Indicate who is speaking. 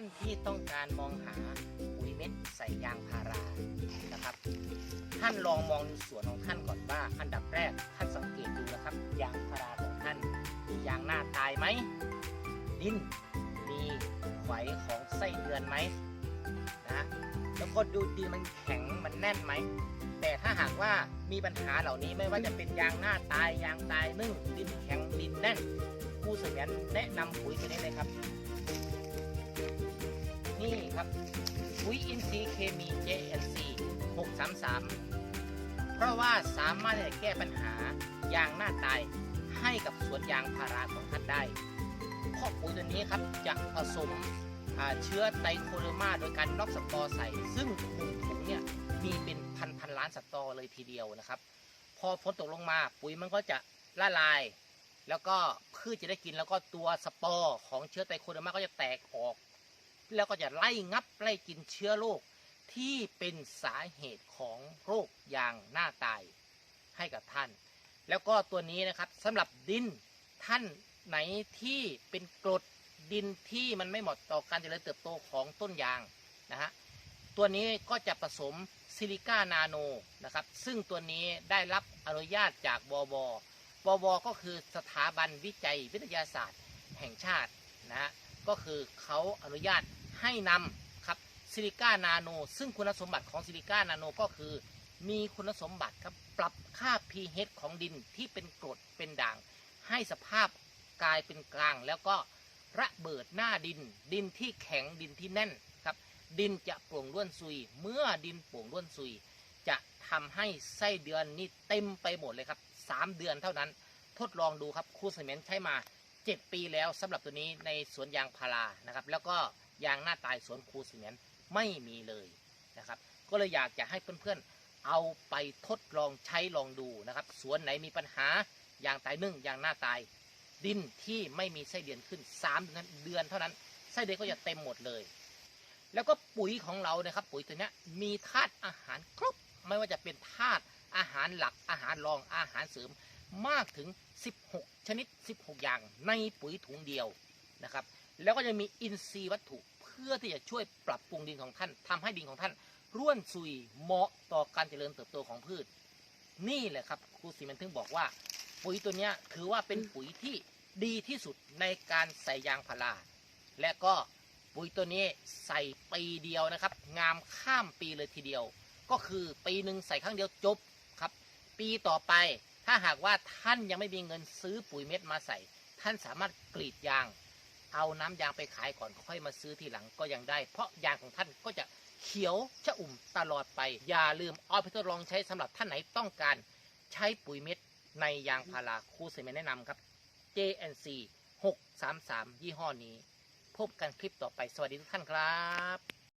Speaker 1: านที่ต้องการมองหาปุ๋ยเม็ดใส่ยางพารานะครับ ท่านลองมองสวนของท่านก่อนว่า อันดับแรกท่านสังเกตดูนะครับ ยางพาราของท่านมียางหน้าตายไหมดินมีไขวของไส้เดือนไหมนะแล้วก็ดูดินมันแข็งมันแน่นไหมแต่ถ้าหากว่ามีปัญหาเหล่านี้ไม่ว่าจะเป็นยางหน้าตายยางตายนึ่งดินแข็งดินแน่นผู้เสมียนแนะนำปุ๋ยตัวนี้เลยครับ ครับปุ๋ยอินทรีย์เคมี JNC 633 เพราะว่าสามารถแก้ปัญหายางหน้าตายให้กับสวนยางพาราของท่านได้เพราะปุ๋ยตัวนี้ครับจะผสมเชื้อไตโคเรมาโดยการล็อกสปอร์ใส่ ซึ่งหนึ่งถุงเนี่ยมีเป็นพันพันล้านสตอเลยทีเดียวนะครับ พอฝนตกลงมาปุ๋ยมันก็จะละลาย แล้วก็พืชจะได้กินแล้วก็ตัวสปอร์ของเชื้อไตโคเรมาก็จะแตกออก แล้วก็จะไล่งับไล่กินเชื้อโรคที่เป็นสาเหตุของโรคยางหน้าตายให้กับท่าน แล้วก็ตัวนี้นะครับสำหรับดินท่านไหนที่เป็นกรดดินที่มันไม่เหมาะต่อการเจริญเติบโตของต้นยางนะฮะตัวนี้ก็จะผสมซิลิก้านาโนนะครับ ซึ่งตัวนี้ได้รับอนุญาตจากบวบวก็คือสถาบันวิจัยวิทยาศาสตร์แห่งชาตินะฮะก็คือเขาอนุญาต ให้นำครับซิลิก้านาโน ซึ่งคุณสมบัติของซิลิก้านาโนก็คือ มีคุณสมบัติครับปรับค่า pH ของดินที่เป็นกรดเป็นด่าง ให้สภาพกลายเป็นกลาง แล้วก็ระเบิดหน้าดิน ดินที่แข็งดินที่แน่นครับ ดินจะโปร่งร่วนซุย เมื่อดินโปร่งร่วนซุย จะทำให้ไส้เดือนนี่เต็มไปหมดเลยครับสามเดือนเท่านั้น ทดลองดูครับครูเมนใช้มา 7 ปีแล้วสำหรับตัวนี้ในสวนยางพารานะครับ แล้วก็ ยางหน้าตายสวนครูเสมียนไม่มีเลยนะครับ ก็เลยอยากจะให้เพื่อนๆเอาไปทดลองใช้ลองดูนะครับ สวนไหนมีปัญหายางตายนึ่งยางหน้าตาย ดินที่ไม่มีไส้เดือนขึ้น3เดือนเดือนเท่านั้นไส้เดือนก็จะเต็มหมดเลย แล้วก็ปุ๋ยของเรานะครับ ปุ๋ยตัวนี้มีธาตุอาหารครบไม่ว่าจะเป็นธาตุอาหารหลักอาหารรองอาหารเสริมมากถึง 16 ชนิด 16 อย่างในปุ๋ยถุงเดียว นะครับ แล้วก็จะมีอินทรีย์วัตถุเพื่อที่จะช่วยปรับปรุงดินของท่านทำให้ดินของท่าน ร่วนซุยเหมาะต่อการเจริญเติบโตของพืช นี่แหละครับครูสีมันถึงบอกว่า ปุ๋ยตัวเนี้ยถือว่าเป็นปุ๋ยที่ดีที่สุดในการใส่ยางพารา และก็ปุ๋ยตัวนี้ใส่ปีเดียวนะครับ งามข้ามปีเลยทีเดียว ก็คือปีหนึ่งใส่ครั้งเดียวจบครับ ปีต่อไปถ้าหากว่าท่านยังไม่มีเงินซื้อปุ๋ยเม็ดมาใส่ ท่านสามารถกรีดยาง เอาน้ำยางไปขายก่อนค่อยมาซื้อทีหลังก็ยังได้ เพราะยางของท่านก็จะเขียวชะอุ่มตลอดไป อย่าลืมเอาไปทดลองใช้สำหรับท่านไหนต้องการ ใช้ปุ๋ยเม็ดในยางพาราครูเซเมนแนะนำครับ JNC 633 ยี่ห้อนี้ พบกันคลิปต่อไปสวัสดีทุกท่านครับ